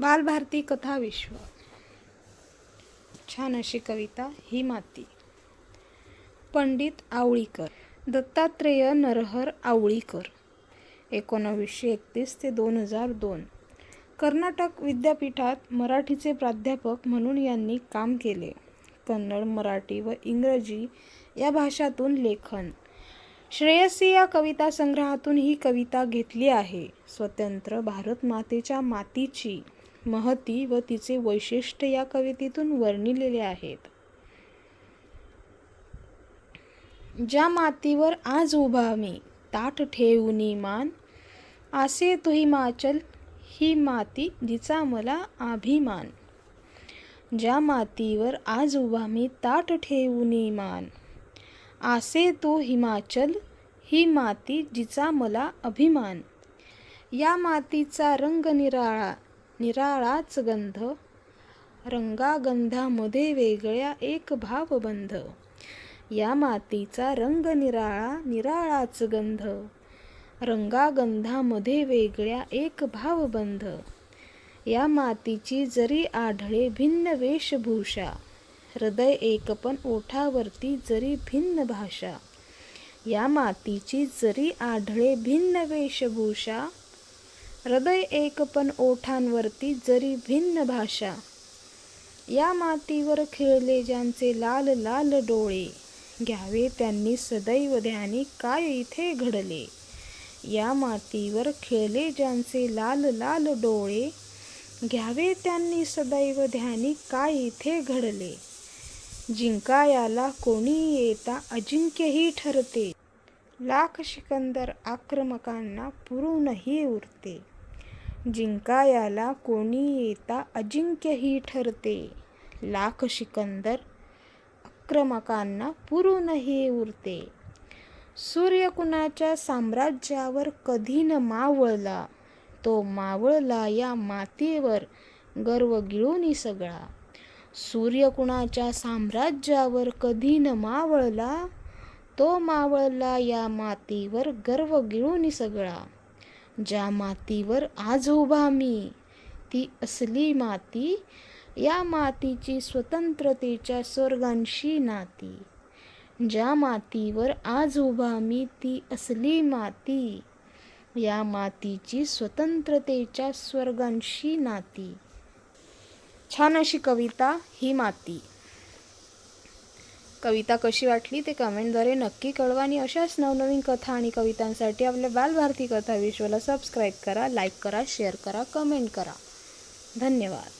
बालभारती कथा विश्व. छान अशी कविता ही माती. पंडित आवळीकर. दत्तात्रेय नरहर आवळीकर. एकोणावीसशे एकतीस ते दोन हजार दोन. कर्नाटक विद्यापीठात मराठीचे प्राध्यापक म्हणून यांनी काम केले. कन्नड मराठी व इंग्रजी या भाषातून लेखन. श्रेयसी या कविता संग्रहातून ही कविता घेतली आहे. स्वतंत्र भारत मातेच्या मातीची. महती व तिचे वैशिष्ट्य या कवितेतून वर्णिलेले आहेत. ज्या मातीवर आज उभा मी ताट ठेवूनी मान आसे तो हिमाचल ही माती जिचा मला अभिमान. ज्या मातीवर आज उभा मी ताट ठेवूनी मान आसे तो हिमाचल ही माती जिचा मला अभिमान. या मातीचा रंग निराळा निराळाच गंध रंगागंधामध्ये वेगळ्या एक भावबंध. या मातीचा रंग निराळा निराळाच गंध रंगागंधामध्ये वेगळ्या एक भावबंध. या मातीची जरी आढळे भिन्न वेशभूषा हृदय एकपण ओठावरती जरी भिन्न भाषा या मातीची जरी आढळे भिन्न वेशभूषा हृदय एक पण ओठांवरती जरी भिन्न भाषा या मातीवर खेळले ज्यांचे लाल लाल डोळे घ्यावे त्यांनी सदैव ध्यानी काय इथे घडले? या मातीवर खेळले ज्यांचे लाल लाल डोळे घ्यावे त्यांनी सदैव ध्यानी काय इथे घडले? जिंकायाला कोणी येता अजिंक्यही ठरते. लाख शिकंदर आक्रमकांना पुरूनही उरते. जिंकायाला कोणी येता अजिंक्यही ठरते. लाख शिकंदर आक्रमकांना पुरूनही उरते. सूर्यकुणाच्या साम्राज्यावर कधी न मावळला तो मावळला या मातेवर गर्व गिळूनी सगळा. सूर्यकुणाच्या साम्राज्यावर कधी न मावळला तो मावळला या मातीवर गर्व गिळूनी सगळा. ज्या मातीवर आज उभा मी ती असली माती या मातीची स्वतंत्रतेच्या स्वर्गांशी नाती. ज्या मातीवर आज उभा मी ती असली माती या मातीची स्वतंत्रतेच्या स्वर्गांशी नाती. छान अशी कविता ही माती. कविता कशी वाटली ते कमेंटद्वारे नक्की कळवा आणि अशाच नवनवीन कथा आणि कवितांसाठी आपल्या बालभारती कथा विश्वाला सबस्क्राईब करा लाईक करा शेअर करा कमेंट करा. धन्यवाद.